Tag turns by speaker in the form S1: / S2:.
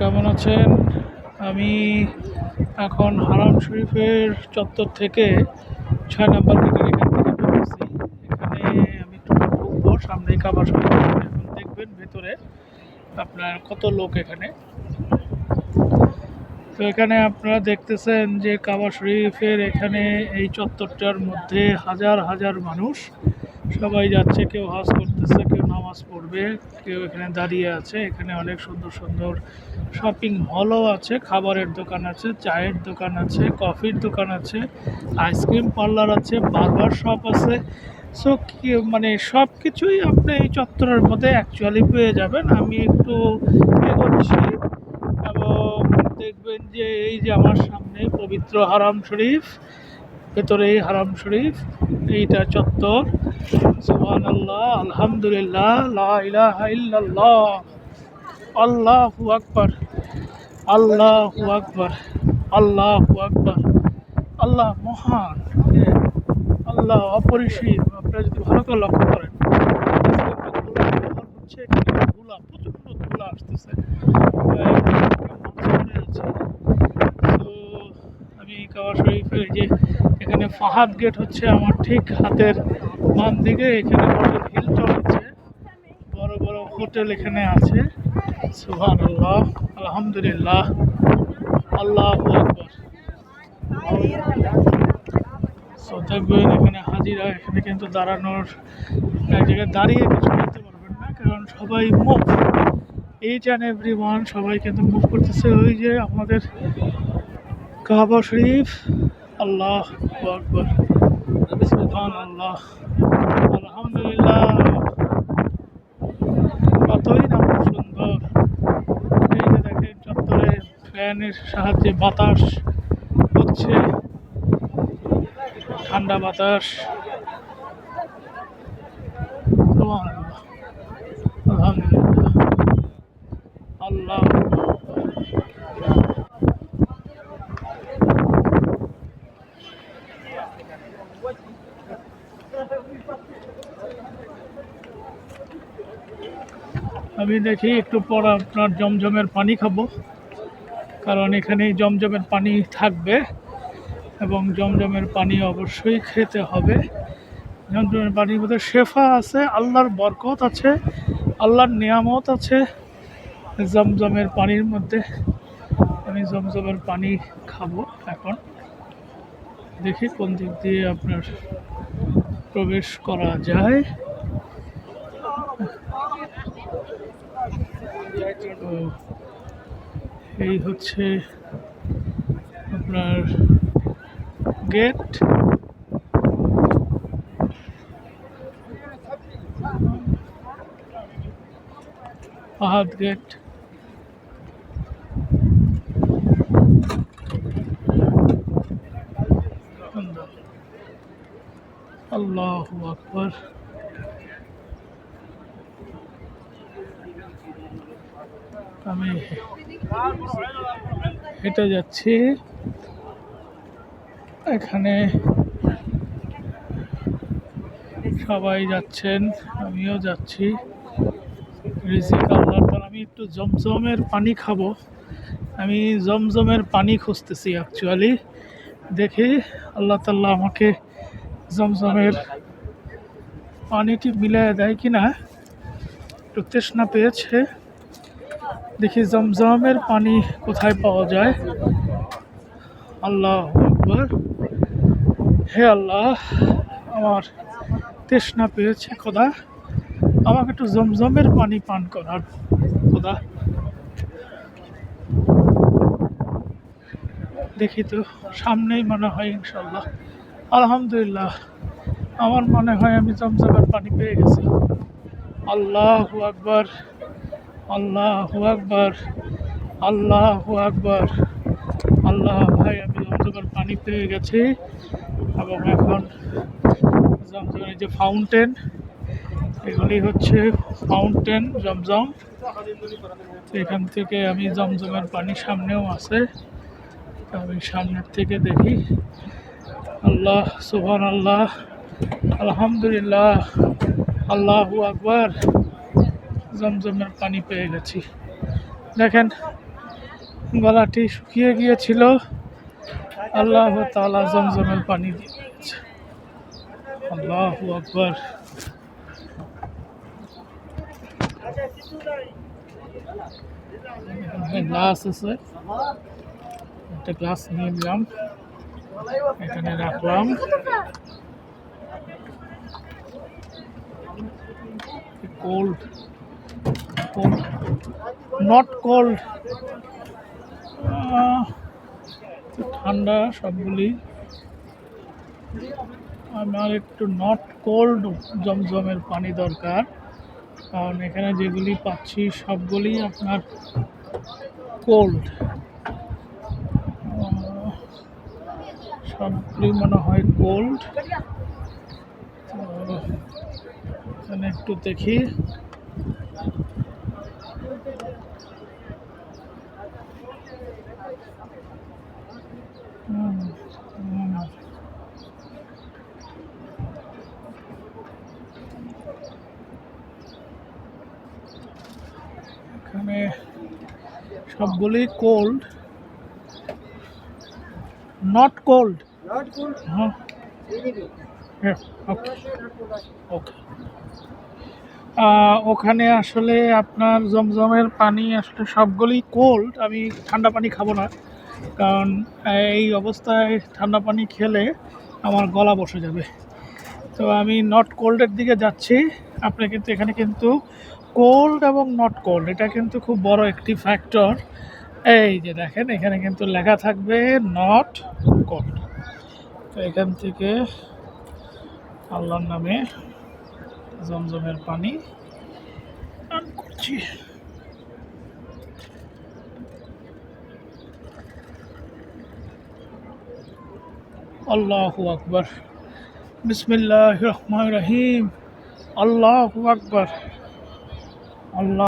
S1: কেমন আছেন? আমি এখন হারাম শরীফের চত্বর থেকে ছয় নম্বর গেটের এখান থেকে এখানে আমি ঢুকবো, সামনেই কাবার শরীফ। এখন দেখবেন ভেতরে আপনার কত লোক এখানে। তো এখানে আপনারা দেখতেছেন যে কাবা শরীফের এখানে এই চত্বরটার মধ্যে হাজার হাজার মানুষ সবাই যাচ্ছে, কেউ হজ করতেছে, কেউ নামাজ পড়বে, কেউ এখানে দাঁড়িয়ে আছে, এখানে অনেক সুন্দর সুন্দর শপিং মলও আছে, খাবারের দোকান আছে, চায়ের দোকান আছে কফির দোকান আছে আইসক্রিম পার্লার আছে বার্গার শপ আছে। সো মানে সব কিছুই আপনি এই চত্বরের মধ্যে অ্যাকচুয়ালি পেয়ে যাবেন। আমি একটু এগোচ্ছি এবং দেখবেন যে এই যে আমার সামনে পবিত্র হারাম শরীফ ভেতরে এই হারাম শরীফ, এইটা চত্বর। সুবহান আলহামদুলিল্লাহ, লা ইলাহা ইল্লাল্লাহ। আল্লাহু আকবার আল্লাহু আকবার আল্লাহু আকবার। আল্লাহ মহান। আল্লাহ অপরিসীম। আপনারা যদি ভালো করে লক্ষ্য করেন হচ্ছে ধুলা, প্রচণ্ড ধুলা আসতেছে। আমি কাবা শরীফের যে এখানে ফাহাদ গেট হচ্ছে আমার ঠিক হাতের বাম দিকে এখানে হোটেল হিলটন আছে বড় বড় হোটেল এখানে আছে। সুহান আল্লাহ আলহামদুলিল্লাহ। আল্লাহ সো দেখবেন এখানে হাজিরা, এখানে কিন্তু দাঁড়ানোর এক জায়গায় দাঁড়িয়ে কিছু করতে পারবেন না, কারণ সবাই move each and every one সবাই কিন্তু মুভ করতেছে ওই যে আমাদের কাবা শরীফ। আল্লাহ আকবর। সুবহান আল্লাহ আলহামদুলিল্লাহ। কতই সুন্দর। চত্বরে ফ্যানের সাহায্যে বাতাস হচ্ছে ঠান্ডা বাতাস সুবহানাল্লাহ। আলহামদুলিল্লাহ আল্লাহ আমি দেখি একটু পর আপনার জমজমের পানি খাব। কারণ এখানেই জমজমের পানি থাকবে এবং জমজমের পানি অবশ্যই খেতে হবে। জমজমের পানির মধ্যে শেফা আছে, আল্লাহর বরকত আছে, আল্লাহর নিয়ামত আছে। জমজমের পানির মধ্যে আমি জমজমের পানি খাব এখন। দেখি কোন দিক দিয়ে আপনার প্রবেশ করা যায় তো এই হচ্ছে আপনার গেট ফাহাদ গেট আল্লাহ আকবর। আমি হেঁটে যাচ্ছি। এখানে সবাই যাচ্ছেন, আমিও যাচ্ছি। রিজিক আল্লাহ। আমি একটু জমজমের পানি খাব। আমি জমজমের পানি খুঁজতেছি অ্যাকচুয়ালি দেখি আল্লাহ তাল্লাহ আমাকে জমজমের পানিটি মিলিয়ে দেয় কি না একটু তৃষ্ণা পেয়েছে। দেখি জমজমের পানি কোথায় পাওয়া যায়। আল্লাহ আকবর। হে আল্লাহ, আমার তৃষ্ণা পেয়েছে, খোদা। আমাকে একটু জমজমের পানি পান করার, খোদা। দেখি তো, সামনেই মনে হয় ইনশাল্লাহ আলহামদুলিল্লাহ, আমার মনে হয় আমি জমজমের পানি পেয়ে গেছি। আল্লাহ আকবর। আল্লাহ আকবর আল্লাহ আকবর। আল্লাহ ভাই, আমি জমজমের পানি পেয়ে গেছি, এবং এখন জমজমের যে ফাউন্টেন এগুলি হচ্ছে ফাউন্টেন জমজম এখান থেকে আমি জমজমের পানি সামনেও আছে, আমি সামনের থেকে দেখি। আল্লাহ সুবহান আল্লাহ আলহামদুলিল্লাহ, আল্লাহু আকবার। জমজমের পানি পেয়ে গেছি। দেখেন, গলাটি শুকিয়ে গিয়েছিল। আল্লাহ তালা জমজমের পানি দিয়ে দিয়েছে। আল্লাহ আকবর। গ্লাস আছে। একটা গ্লাস নিয়ে নিলাম। এখানে রাখলাম। কোল্ড নট কোল্ড ঠান্ডা সবগুলি আমার একটু নট কোল্ড জমজমের পানি দরকার। কারণ এখানে যেগুলি পাচ্ছি সবগুলি আপনার কোল্ড সবগুলি মনে হয় কোল্ড এখানে একটু দেখি। এখানে সবগুলি কোল্ড নট কোল্ড হ্যাঁ। ওকে ওকে ওখানে আসলে আপনার জমজমের পানি আসলে সবগুলি কোল্ড আমি ঠান্ডা পানি খাব না। কারণ এই অবস্থায় ঠান্ডা পানি খেলে আমার গলা বসে যাবে। তো আমি নট কোল্ডের দিকে যাচ্ছি। আপনি কিন্তু এখানে কিন্তু কোল্ড এবং নট কোল্ড এটা কিন্তু খুব বড় একটি ফ্যাক্টর এই যে দেখেন, এখানে কিন্তু লেখা থাকবে নট কোল্ড তো এখান থেকে আল্লাহর নামে জমজমের পানি করছি। আল্লাহু আকবার বিসমিল্লাহ রহমান রহিম আল্লাহু আকবার আল্লাহ